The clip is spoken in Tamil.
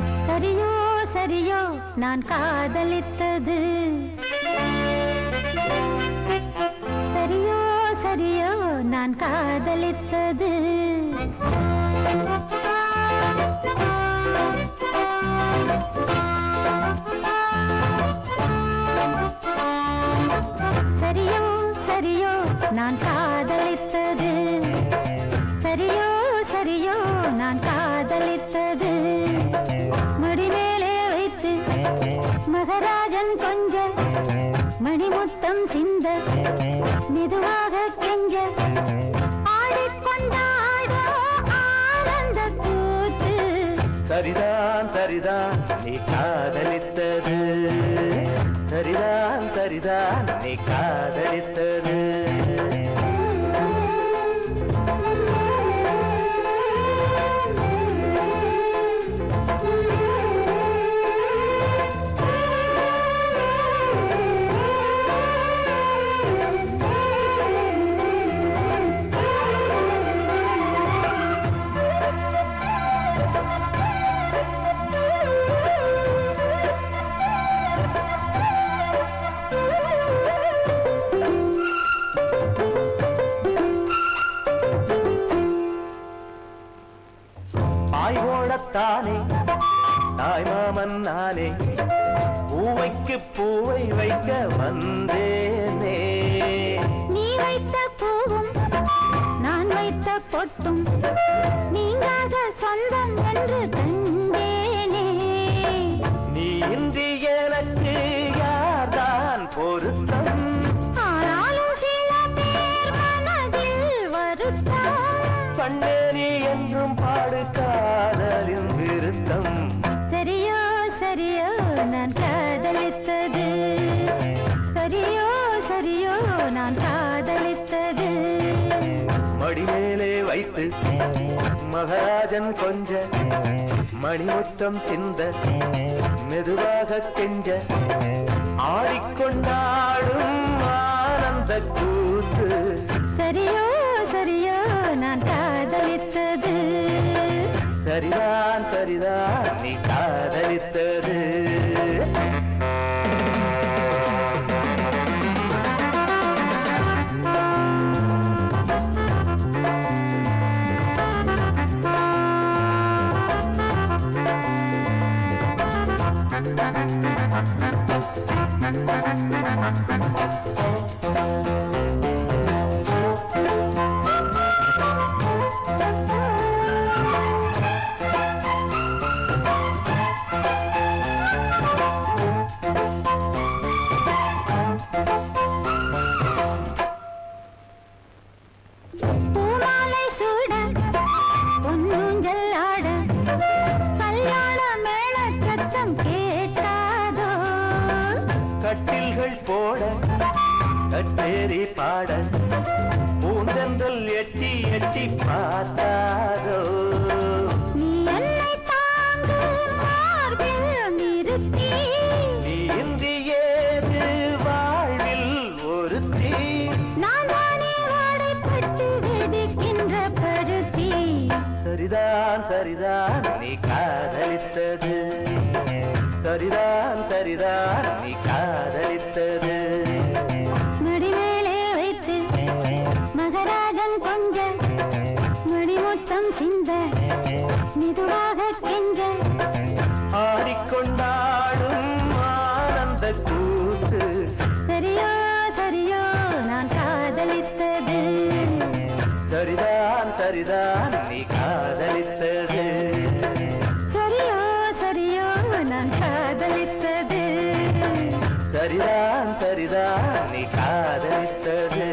சரியோ சரியோ நான் காதலித்தது. சரியோ சரியோ நான் காதலித்தது. மகராஜன் கொஞ்ச மணிமுத்தம் சிந்த மெதுவாக கெஞ்ச. ஆடிக்கொண்டாடோ சரிதான் சரிதான் நீ காதலித்தது. சரிதான் சரிதான் நீ காதலித்தது. ஓடத்தானே தாய் மாமன் நானே பூவைக்கு பூவை வைக்க வந்தேனே. நீ வைத்த பூவும் நான் வைத்த பொட்டும் நீங்காத சொந்தம் என்று கண்டேனே. நீ இன்றி எனக்கு யார்தான் பொருத்தம்? கண்ணே நீ என்றும் பாடு காதலின் விருத்தம். சரியோ சரியோ நான் காதலித்தது. சரியோ சரியோ நான் காதலித்தது. மடிமேலே வைத்து மகாராஜன் கொஞ்ச மணிமுத்தம் சிந்த மெதுவாக கெஞ்ச ஆடிக்கொண்டாடும் ஆனந்த கூத்து. சரிதான் சரிதான் நீ காதலித்தது கட்டில்கள் போட கட்டேரி பாட பூந்தங்கள் எட்டி எட்டி பார்த்தா சரிதான் சரிதான் நீ காதலித்தது. சரிதான் சரிதான் நீ காதலித்தது. மடிமேலே வைத்து மகராஜன் கொஞ்ச மணிமுத்தம் சிந்த மெதுவாக கெஞ்ச. ஆடிக்கொண்டாடும் ஆனந்த கூத்து. சரியோ சரியோ நான் காதலித்தது. சரிதான் சரிதான் நீ காதலித்தது. சரியோ சரியோ நான் காதலித்தது. சரிதான் சரிதான் நீ காதலித்தது.